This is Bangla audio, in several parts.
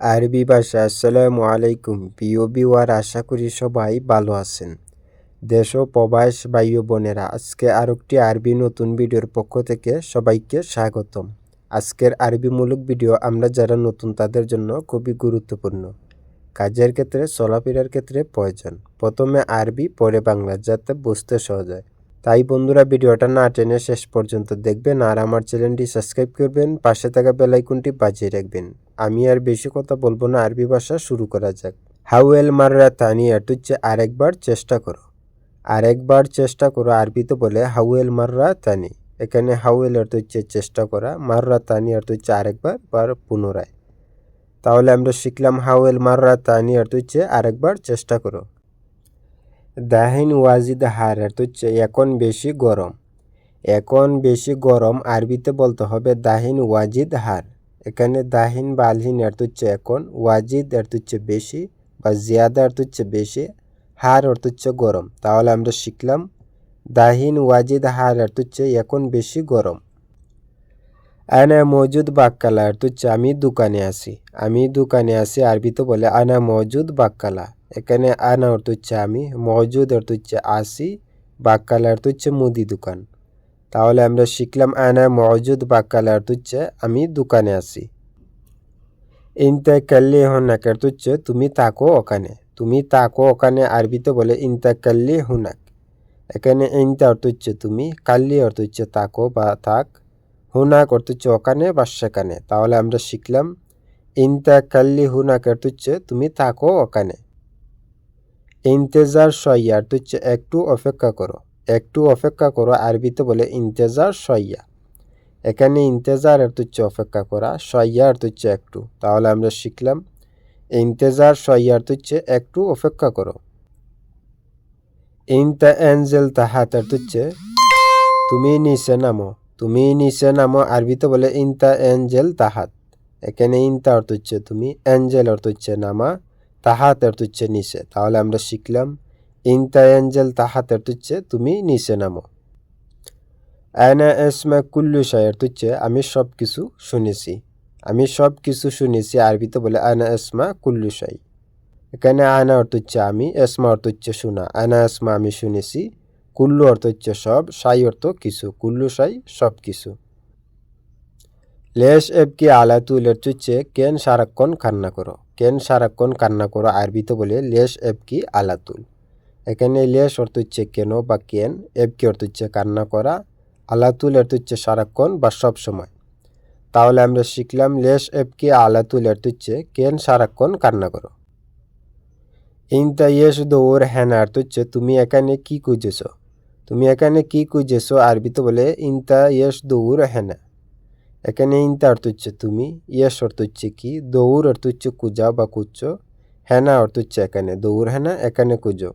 আরবি ভাষা, আসসালামু আলাইকুম। প্রিয় বিওয়ার আশা করি সবাই ভালো আছেন। দেশ ও প্রবাস ভাই ও বোনেরা, আজকে আরেকটি আরবি নতুন ভিডিওর পক্ষ থেকে সবাইকে স্বাগতম। আজকের আরবিমূলক ভিডিও আমরা যারা নতুন তাদের জন্য খুবই গুরুত্বপূর্ণ। কাজের ক্ষেত্রে, চলাফেরার ক্ষেত্রে প্রয়োজন। প্রথমে আরবি, পরে বাংলা, যাতে বুঝতে সহজ হয়। তাই বন্ধুরা, ভিডিওটা না টেনে শেষ পর্যন্ত দেখবেন আর আমার চ্যানেলটি সাবস্ক্রাইব করবেন, পাশে থাকা বেলাইকনটি বাজিয়ে রাখবেন। আমি আর বেশি কথা বলব না, আরবি ভাষা শুরু করা যাক। হাউয়েল মাররা তানিয়া হচ্ছে আরেকবার চেষ্টা করো। আরেকবার চেষ্টা করো আরবিতে বলে হাউয়েল মাররা তানি। এখানে হাউয়েল অর্থ হচ্ছে চেষ্টা করা, মাররা তানি অর্থ হচ্ছে আরেকবার বা পুনরায়। তাহলে আমরা শিখলাম হাউয়েল মাররা তানি অর্থ হচ্ছে আরেকবার চেষ্টা করো। দাহিন ওয়াজিদ হার অর্থ হচ্ছে এখন বেশি গরম। এখন বেশি গরম, আরবিতে বলতে হবে দাহিন ওয়াজিদ হার। এখানে দাহিন বা আলহিন অর্থ হচ্ছে এখন, ওয়াজিদ অর্থ হচ্ছে বেশি বা জিয়াদা অর্থ হচ্ছে বেশি, হার অর্থ হচ্ছে গরম। তাহলে আমরা শিখলাম, দাহিন, ওয়াজিদ, হার অর্থ হচ্ছে এখন বেশি গরম। আনা মজুদ বাক্কালা অর্থ হচ্ছে আমি দোকানে আছি। আমি দোকানে আছি, আরবিতে বলে আনা মজুদ বাক্কালা। এখানে আনা অর্থ হচ্ছে আমি, মজুদ অর্থ হচ্ছে আসি, বাক্কালা অর্থ হচ্ছে মুদি দোকান। তাহলে আমরা শিখলাম আনা মজুদ বাক্কালা অর্থ হচ্ছে আমি দোকানে আছি। ইনতে কাল্লি হনাক অর্থ হচ্ছে তুমি থাকো ওখানে। তুমি তাকো ওখানে আরবিতে বলে ইনতা কাল্লি হুনাক এখানে ইনতা অর্থ হচ্ছে তুমি, কাল্লি অর্থ হচ্ছে থাকো বা থাক। হুনাক অর্থ হচ্ছে ওখানে বা সেখানে। তাহলে আমরা শিখলাম ইনতা কাল্লি হুনাক অর্থ হচ্ছে তুমি থাকো ওখানে। ইন্তেজার সইয়া অর্থ হচ্ছে একটু অপেক্ষা করো। একটু অপেক্ষা করো, আরবিতে বলে ইন্তেজার সইয়া। এখানে ইন্তেজার অর্থ হচ্ছে অপেক্ষা করা সইয়া আর হচ্ছে একটু। তাহলে আমরা শিখলাম, ইন্তেজার সইয়া অর্থ হচ্ছে একটু অপেক্ষা করো। ইনতা এনজেল তাহাত হচ্ছে তুমি নিচে নামো, তুমি নিচে নামো, আরবিতে বলে ইনতা এনজেল তাহাত। এখানে ইনতা অর্থ হচ্ছে তুমি এঞ্জেল অর্থ হচ্ছে নামা তাহাত অর্থ হচ্ছে নিচে। তাহলে আমরা শিখলাম ইনতা এঞ্জেল তাহাত অর্থ হচ্ছে তুমি নিচে নামো। আয়না এসমা কুল্লু অর্থ হচ্ছে আমি সব কিছু শুনেছি। আমি সব কিছু শুনেছি আরবিতে বলে আয়না এসমা কুল্লু সাই এখানে আয়না অর্থ হচ্ছে আমি এসমা অর্থ হচ্ছে শোনা। আয়না এসমা আমি শুনেছি, কুল্লু অর্থ হচ্ছে সব সাই অর্থ কিছু, কুল্লু সাই সব কিছু লেশ এবকি আলাতুল অর্থ হচ্ছে কেন সারাক্ষণ কান্না করো? কেন সারাক্ষণ কান্না করো? আরবিতে বলে লেশ এবকি আলাতুল এখানে লেশ অর্থ হচ্ছে কেন বা কেন এবকি অর্থ হচ্ছে কান্না করা, আলাতুল অর্থ হচ্ছে সারাক্ষণ বা সব সময়। তাহলে আমরা শিখলাম লেশ এবকি আলাতুল অর্থ হচ্ছে কেন সারাক্ষণ কান্না করো। ইনতা ইয়েস দৌড় হ্যান অর্থ হচ্ছে তুমি এখানে কি খুঁজেছ? তুমি এখানে কি খুঁজেছ? আরবিতে বলে, ইনতা ইয়েস দৌড় হ্যানা। এখানে ইনতা অর্থ হচ্ছে তুমি ইয়েস অর্থ হচ্ছে কি? দৌড় অর্থ হচ্ছে কুজা বা কুচ্ছো হেনা অর্থ হচ্ছে এখানে দৌড় হেনা এখানে কুজো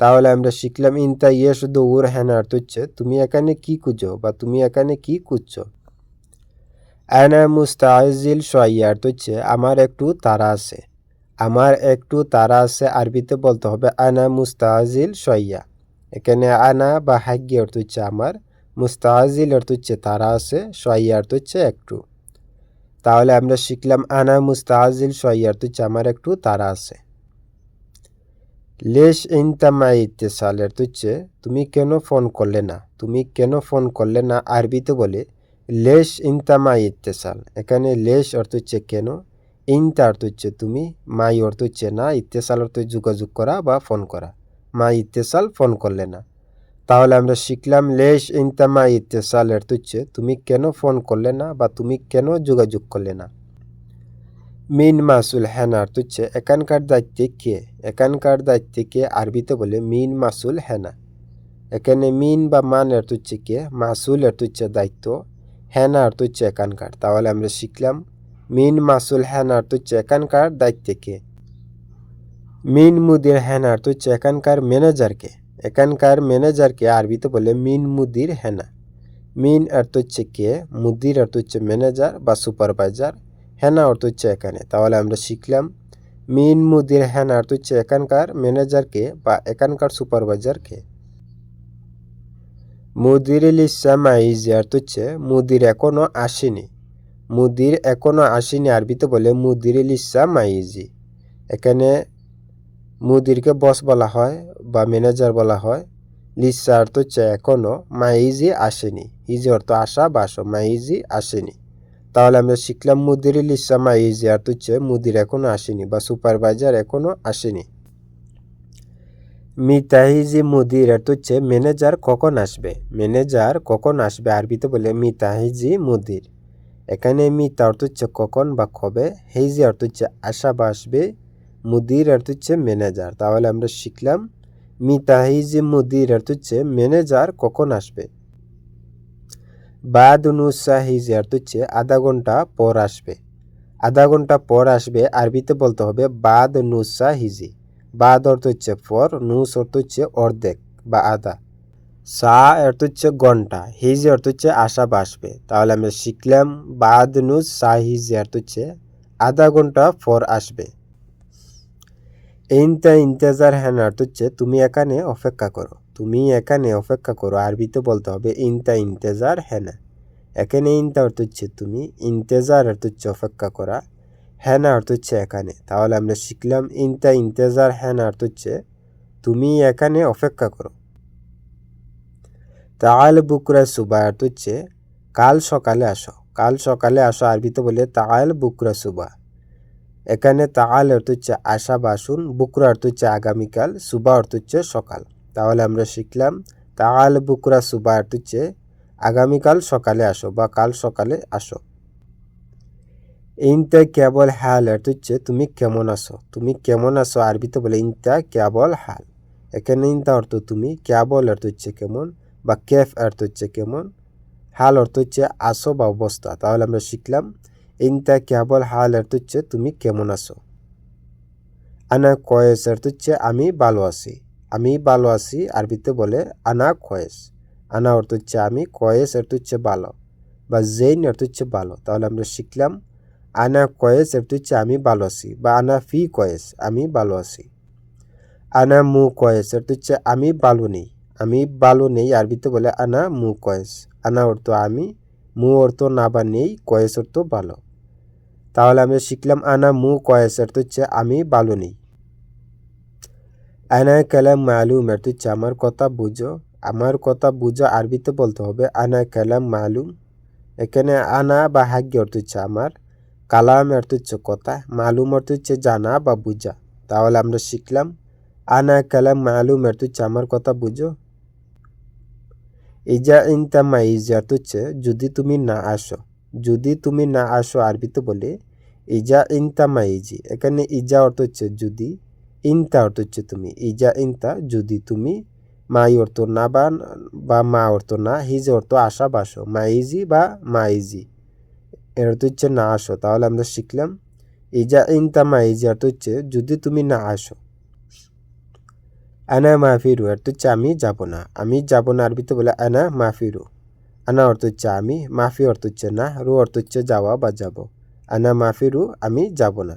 তাহলে আমরা শিখলাম ইনতা ইয়েস দৌড় হেনা অর্থ হচ্ছে তুমি এখানে কি কুজো বা তুমি এখানে কি কুচ্ছো আনা মুস্তাজিল সোয়াইয়া অর্থ হচ্ছে আমার একটু তারা আছে। আমার একটু তারা আছে, আরবিতে বলতে হবে আনা মুস্তাজিল সোয়াইয়া এখানে আনা বা হাগ্যি অর্থ হচ্ছে আমার মুস্তাজিল অর্থ হচ্ছে তারা আছে সোয়াইয়া অর্থ হচ্ছে একটু। তাহলে আমরা শিখলাম আনা মুস্তাজিল সোয়াইয়া অর্থ হচ্ছে আমার একটু তারা আছে। লেশ ইনতামা ইত্তেসাল অর্থ হচ্ছে তুমি কেন ফোন করলে না? তুমি কেন ফোন করলে না? আরবিতে বলে, লেশ ইনতামা ইত্তেসাল এখানে লেশ অর্থ হচ্ছে কেন? ইনতা অর্থ হচ্ছে তুমি, মাই অর্থ হচ্ছে না ইত্তেসাল অর্থ যোগাযোগ করা বা ফোন করা। মা ইত্তেসাল ফোন করলে না। তাহলে আমরা শিখলাম লেশ ইনতামা ইত্তেসাল অর্থ হচ্ছে তুমি কেন ফোন করলে না বা তুমি কেন যোগাযোগ করলে না? মিন মাসুল হেনা অর্থ হচ্ছে এখানকার দায়িত্বে কে? এখানকার দায়িত্বে কে? আরবিতে বলে মিন মাসুল হেনা। এখানে মিন বা মান অর্থ হচ্ছে কে? মাসুল অর্থ হচ্ছে দায়িত্ব। হেনা অর্থ হচ্ছে এখানকার। তাহলে আমরা শিখলাম মিন মাসুল হেনা অর্থ হচ্ছে এখানকার দায়িত্বে কে? মিন মুদির হেনা অর্থ হচ্ছে এখানকার ম্যানেজারকে এখানকার ম্যানেজারকে আরবিতে বলে মিন মুদির হেনা। মিন অর্থ হচ্ছে কে? মুদির অর্থ হচ্ছে ম্যানেজার বা সুপারভাইজার হেনা অর্থ হচ্ছে এখানে তাহলে আমরা শিখলাম মিন মুদির হেনা অর্থ হচ্ছে এখানকার ম্যানেজারকে বা এখানকার সুপারভাইজারকে। মুদির ইসামাইজ অর্থ হচ্ছে, মুদির এখনও আসেনি। মুদির এখনও আসেনি, আরবিতে বলে মুদির লিসা মাইজি এখানে মুদিরকে বস বলা হয় বা ম্যানেজার বলা হয়। লিসা অর্থ হচ্ছে এখনও মাইজি আসেনি। ইজি অর্থ আসা বা আসো মাইজি আসেনি। তাহলে আমরা শিখলাম মুদির লিসা মাইজি অর্থ হচ্ছে, মুদির এখনও আসেনি বা সুপারভাইজার এখনও আসেনি। মিতাহিজি মুদির অর্থ হচ্ছে ম্যানেজার কখন আসবে? ম্যানেজার কখন আসবে? আরবিতে বলে মিতাহিজি মুদির। এখানে মিতা অর্থ হচ্ছে কখন বা কবে হেইজি অর্থ হচ্ছে আসা বা আসবে, মুদির অর্থ হচ্ছে ম্যানেজার। তাহলে আমরা শিখলাম মিতাহিজি মুদির অর্থ হচ্ছে ম্যানেজার কখন আসবে? বাদ নুসাহিজি অর্থ হচ্ছে আধা ঘণ্টা পর আসবে। আধা ঘণ্টা পর আসবে আরবিতে বলতে হবে বাদ নুসা হিজি বাদ অর্থ হচ্ছে পর, নুস অর্থ হচ্ছে অর্ধেক বা আধা। সা অর্থ হচ্ছে ঘণ্টা, হিজি অর্থ হচ্ছে আসা বা আসবে। তাহলে আমরা শিখলাম বাদ নুস সা হিজি অর্থ হচ্ছে আধা ঘণ্টা পর আসবে। ইনতা ইন্তেজার হ্যান অর্থ হচ্ছে তুমি এখানে অপেক্ষা করো। তুমি এখানে অপেক্ষা করো আরবিতে বলতে হবে, ইনতা ইন্তেজার হ্যানা এখানে ইনতা অর্থ হচ্ছে তুমি, ইন্তেজার অর্থ হচ্ছে অপেক্ষা করা হ্যানা অর্থ হচ্ছে এখানে। তাহলে আমরা শিখলাম, ইনতা ইন্তেজার হ্যানা অর্থ হচ্ছে তুমি এখানে অপেক্ষা করো। তাল বুকরা সুবা অর্থ হচ্ছে, কাল সকালে আসো কাল সকালে আসো আরবিতে বলে, তাল বুকরা সুবা এখানে তাল অর্থ হচ্ছে আশা বাসুন বুকরা অর্থ হচ্ছে, আগামীকাল সুবা অর্থ হচ্ছে, সকাল তাহলে আমরা শিখলাম তাল বুকরা সুবা অর্থ হচ্ছে, আগামীকাল সকালে আসো বা কাল সকালে আসো। ইনতা কেবল হাল অর্থ হচ্ছে তুমি কেমন আসো তুমি কেমন আসো আরবিতে বলে ইনতা কেবল হাল। এখানে ইনতা অর্থ তুমি, কেবল অর্থ হচ্ছে কেমন বা কেফ অর্থ হচ্ছে কেমন, হাল অর্থ হচ্ছে আসো বা অবস্থা। তাহলে আমরা শিখলাম, ইনতা কেবল হাল অর্থ হচ্ছে তুমি কেমন আছো। আনা কয়েস অর্থ হচ্ছে আমি ভালো আছি। আমি ভালো আছি, আরবিতে বলে আনা কয়েস আনা অর্থ হচ্ছে আমি কয়েস অর্থ হচ্ছে ভালো, বা জেইন অর্থ হচ্ছে ভালো। তাহলে আমরা শিখলাম, আনা কয়েস অর্থ হচ্ছে আমি ভালো আছি, বা আনা ফি কয়েস আমি ভালো আছি। আনা মু কয়েস অর্থ হচ্ছে আমি ভালো নেই, আমি ভালো নেই, আরবিতে বলে আনা মু কয়েস আনা অর্থ আমি, মু অর্থ না বা নেই কয়েস অর্থ ভালো। তাহলে আমরা শিখলাম, আনা মু কয়েস অর্থ হচ্ছে আমি ভালো নেই। আনা কালাম অর্থ হচ্ছে আমার কথা বুঝো, আমার কথা বুঝো, আরবিতে বলতে হবে আনা কালাম মালুম। এখানে আনা বা হাগ্য অর্থ হচ্ছে আমার কালাম অর্থ হচ্ছে কথা, মালুম অর্থ হচ্ছে জানা বা বুঝা। তাহলে আমরা শিখলাম আনা কালাম মালুম অর্থ হচ্ছে আমার কথা বুঝো। ইজা ইনতা মাইজ অর্থ হচ্ছে যদি তুমি না আসো, যদি তুমি না আসো আরবিতে বলে, ইজা ইনতা মাইজি এখানে ইজা অর্থ হচ্ছে যদি ইনতা অর্থ হচ্ছে তুমি। ইজা ইনতা, যদি তুমি মাই অর্থ না বা বা মা অর্থ না, হিজ অর্থ আসা বাসো মাইজি বা মা মাইজি এর অর্থ হচ্ছে না আসো। তাহলে আমরা শিখলাম ইজা ইনতা মাইজি অর্থ হচ্ছে যদি তুমি না আসো। আনা মাহফিরু অর্থ হচ্ছে আমি যাব না। আমি যাব না আরবিতে বলে আনা মাহফিরু আনা অর্থ হচ্ছে আমি মাফি অর্থ হচ্ছে না, রু অর্থ হচ্ছে যাওয়া বা যাব। আনা মাফিরু আমি যাব না।